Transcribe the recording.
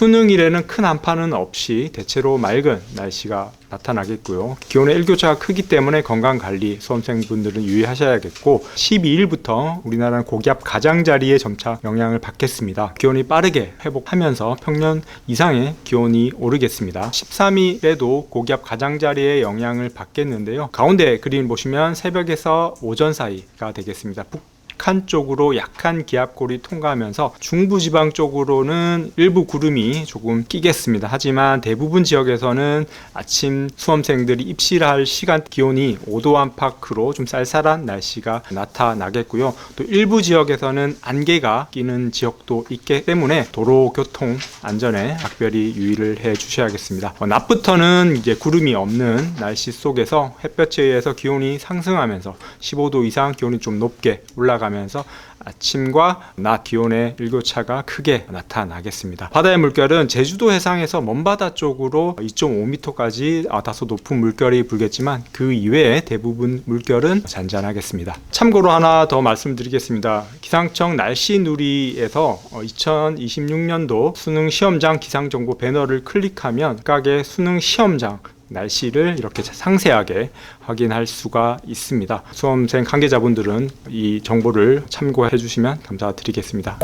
수능일에는 큰 한파는 없이 대체로 맑은 날씨가 나타나겠고요. 기온의 일교차가 크기 때문에 건강 관리 수험생분들은 유의하셔야겠고 12일부터 우리나라는 고기압 가장자리에 점차 영향을 받겠습니다. 기온이 빠르게 회복하면서 평년 이상의 기온이 오르겠습니다. 13일에도 고기압 가장자리에 영향을 받겠는데요. 가운데 그림 보시면 새벽에서 오전 사이가 되겠습니다. 북 북한 쪽으로 약한 기압골이 통과하면서 중부지방 쪽으로는 일부 구름이 조금 끼겠습니다. 하지만 대부분 지역에서는 아침 수험생들이 입실할 시간 기온이 5도 안팎으로 좀 쌀쌀한 날씨가 나타나겠고요. 또 일부 지역에서는 안개가 끼는 지역도 있기 때문에 도로 교통 안전에 각별히 유의를 해 주셔야겠습니다. 어, 낮부터는 이제 구름이 없는 날씨 속에서 햇볕에 의해서 기온이 상승하면서 15도 이상 기온이 좀 높게 올라가면 서 아침과 낮 기온의 일교차가 크게 나타나겠습니다. 바다의 물결은 제주도 해상에서 먼바다 쪽으로 2.5m까지 아, 다소 높은 물결이 불겠지만 그 이외에 대부분 물결은 잔잔하겠습니다. 참고로 하나 더 말씀드리겠습니다. 기상청 날씨 누리에서 2026년도 수능 시험장 기상 정보 배너를 클릭하면 각의 수능 시험장 날씨를 이렇게 상세하게 확인할 수가 있습니다. 수험생 관계자분들은 이 정보를 참고해 주시면 감사드리겠습니다.